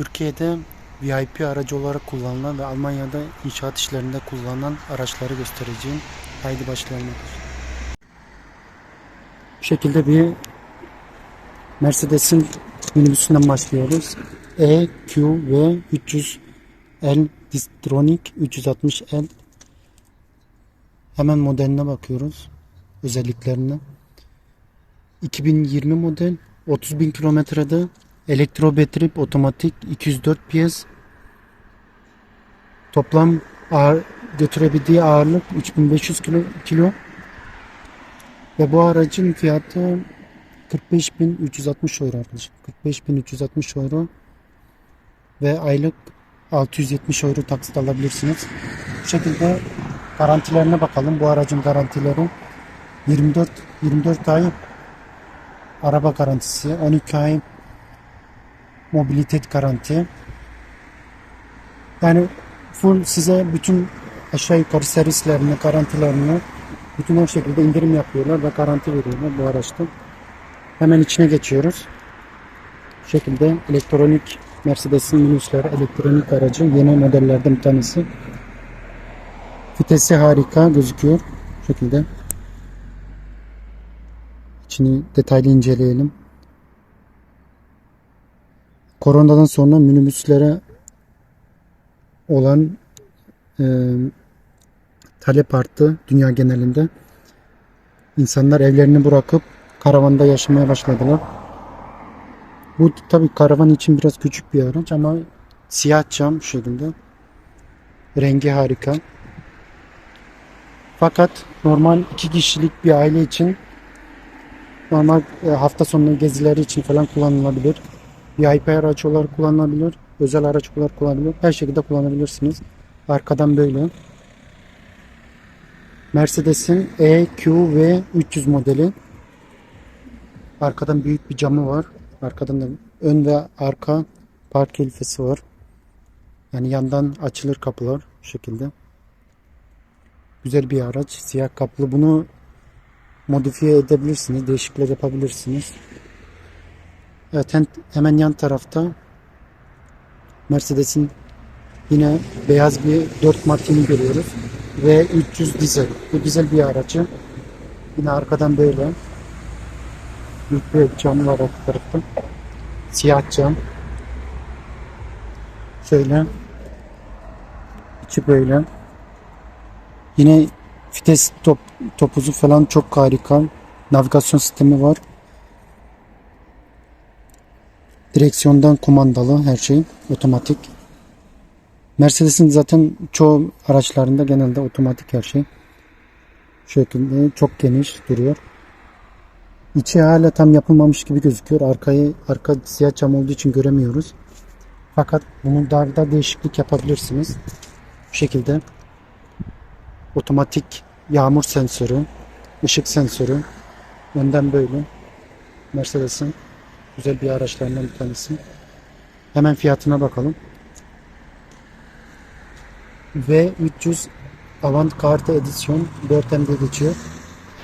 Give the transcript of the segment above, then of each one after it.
Türkiye'de VIP aracı olarak kullanılan ve Almanya'da inşaat işlerinde kullanılan araçları göstereceğim. Haydi başlayalım. Bu şekilde bir Mercedes'in minibüsünden başlıyoruz. E, Q ve 300L Distronic 360L Hemen modeline bakıyoruz. Özelliklerine. 2020 model 30 bin kilometrede elektrobetrip otomatik 204 PS toplam ağır, götürebildiği ağırlık 3500 kilo, kilo. Ve bu aracın fiyatı 45.360 euro arkadaşlar 45.360 euro ve aylık 670 euro taksit alabilirsiniz. Bu şekilde garantilerine bakalım. Bu aracın garantileri 24 24 ay araba garantisi 12 ay mobilitet garanti. Yani full size bütün aşağı yukarı servislerini garantilerini bütün o şekilde indirim yapıyorlar ve garanti veriyorlar bu araçta. Hemen içine geçiyoruz. Bu şekilde elektronik Mercedes'in minibüsleri elektronik aracı yeni modellerden bir tanesi. Vitesi harika gözüküyor bu şekilde. İçini detaylı inceleyelim Koronadan sonra minibüslere olan e, talep arttı dünya genelinde. İnsanlar evlerini bırakıp karavanda yaşamaya başladılar. Bu tabi karavan için biraz küçük bir araç ama siyah cam şu şekilde. Rengi harika. Fakat normal iki kişilik bir aile için normal e, hafta sonu gezileri için falan kullanılabilir. VIP araç olarak kullanılabilir. Özel araç olarak kullanılabilir. Her şekilde kullanabilirsiniz. Arkadan böyle. Mercedes'in EQV 300 modeli. Arkadan büyük bir camı var. Arkadan da ön ve arka park hilfesi var. Yani yandan açılır kapılar bu şekilde. Güzel bir araç. Siyah kaplı. Bunu modifiye edebilirsiniz. Değişiklikler yapabilirsiniz. Evet hemen yan tarafta Mercedes'in yine beyaz bir 4 Martini görüyoruz. Ve 300 dizel. Bu dizel bir aracı. Yine arkadan böyle. Büyük bir cam var arka tarafta. Siyah cam. Şöyle. İçi böyle. Yine vites top, topuzu falan çok harika. Navigasyon sistemi var. Direksiyondan kumandalı her şey otomatik. Mercedes'in zaten çoğu araçlarında genelde otomatik her şey. Şekilde çok geniş duruyor. İçi hala tam yapılmamış gibi gözüküyor. Arkayı arka siyah cam olduğu için göremiyoruz. Fakat bunu daha da değişiklik yapabilirsiniz. Bu şekilde otomatik yağmur sensörü, ışık sensörü önden böyle Mercedes'in Güzel bir araçlarından bir tanesi. Hemen fiyatına bakalım. V300 Avantgarde Edisyon 4M'de geçiyor.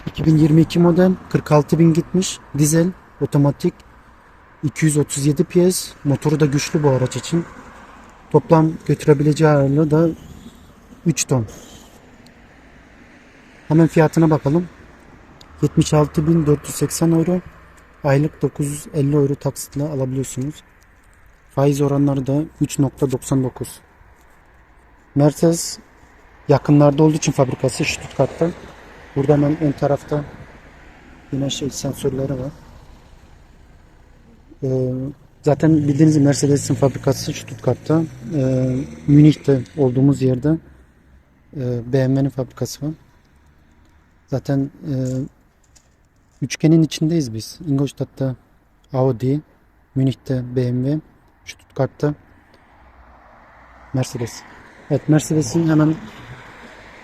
2022 model 46.000 gitmiş. Dizel, otomatik 237 PS. Motoru da güçlü bu araç için. Toplam götürebileceği ağırlığı da 3 ton. Hemen fiyatına bakalım. 76.480 euro. Aylık 950 euro taksitle alabiliyorsunuz. Faiz oranları da 3.99. Mercedes yakınlarda olduğu için fabrikası Stuttgart'ta. Burada hemen ön tarafta yine şey sensörleri var. Ee, zaten bildiğiniz Mercedes'in fabrikası Stuttgart'ta. Ee, Münih'te olduğumuz yerde e, BMW'nin fabrikası var. Zaten e, Üçgenin içindeyiz biz. Ingolstadt'ta Audi, Münih'te BMW, Stuttgart'ta Mercedes. Evet Mercedes'in hemen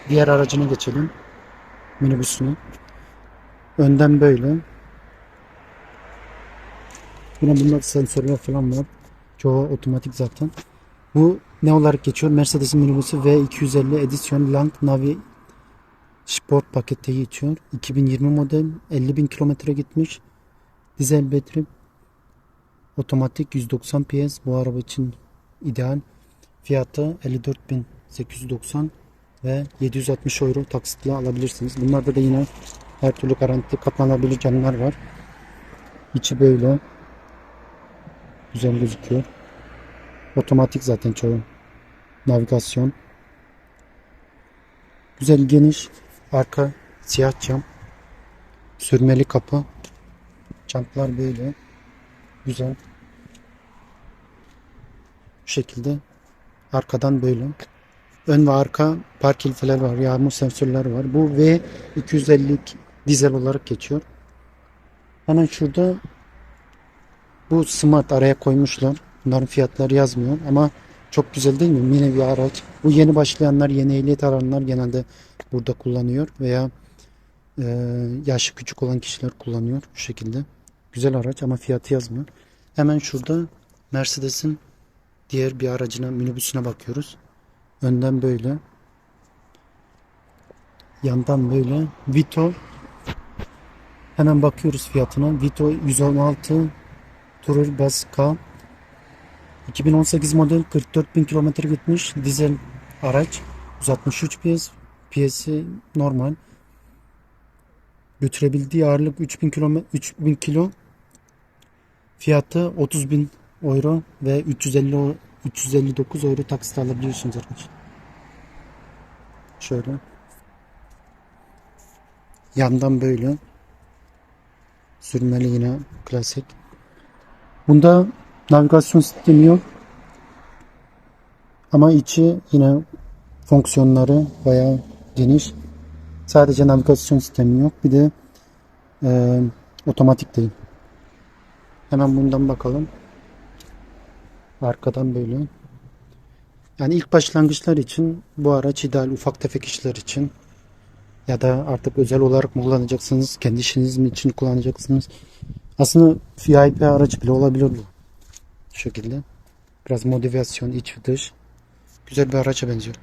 diğer aracına geçelim. Minibüsünü. Önden böyle. Yine bunda sensörler falan var. Çoğu otomatik zaten. Bu ne olarak geçiyor? Mercedes'in minibüsü V250 Edition Lang Navi Sport pakette geçiyor. 2020 model 50 bin kilometre gitmiş. Dizel battery Otomatik 190 PS bu araba için ideal. Fiyatı 54.890 ve 760 euro taksitle alabilirsiniz. Bunlarda da yine her türlü garanti katlanabilir camlar var. İçi böyle. Güzel gözüküyor. Otomatik zaten çoğu. Navigasyon. Güzel geniş. Arka siyah cam. Sürmeli kapı. Çantlar böyle. Güzel. Bu şekilde. Arkadan böyle. Ön ve arka park kilitler var. Yağmur sensörler var. Bu V250 dizel olarak geçiyor. Hemen şurada bu smart araya koymuşlar. Bunların fiyatları yazmıyor ama çok güzel değil mi? Yine bir araç. Bu yeni başlayanlar, yeni ehliyet alanlar genelde burada kullanıyor veya e, yaşı küçük olan kişiler kullanıyor bu şekilde. Güzel araç ama fiyatı yazmıyor. Hemen şurada Mercedes'in diğer bir aracına, minibüsüne bakıyoruz. Önden böyle. Yandan böyle. Vito. Hemen bakıyoruz fiyatına. Vito 116 Tourer Bas K. 2018 model 44 bin kilometre gitmiş. Dizel araç. 163 PS. PS'i normal. Götürebildiği ağırlık 3000 kilometre 3000 kilo. Fiyatı 30 bin euro ve 350 o- 359 euro taksit alabiliyorsunuz arkadaşlar. Şöyle. Yandan böyle. Sürmeli yine klasik. Bunda navigasyon sistemi yok. Ama içi yine fonksiyonları bayağı geniş. Sadece navigasyon sistemi yok. Bir de e, otomatik değil. Hemen bundan bakalım. Arkadan böyle. Yani ilk başlangıçlar için bu araç ideal ufak tefek işler için ya da artık özel olarak mı kullanacaksınız, kendi işiniz mi için kullanacaksınız. Aslında VIP araç bile olabilir bu. Şu şekilde. Biraz motivasyon iç ve dış. Güzel bir araca benziyor.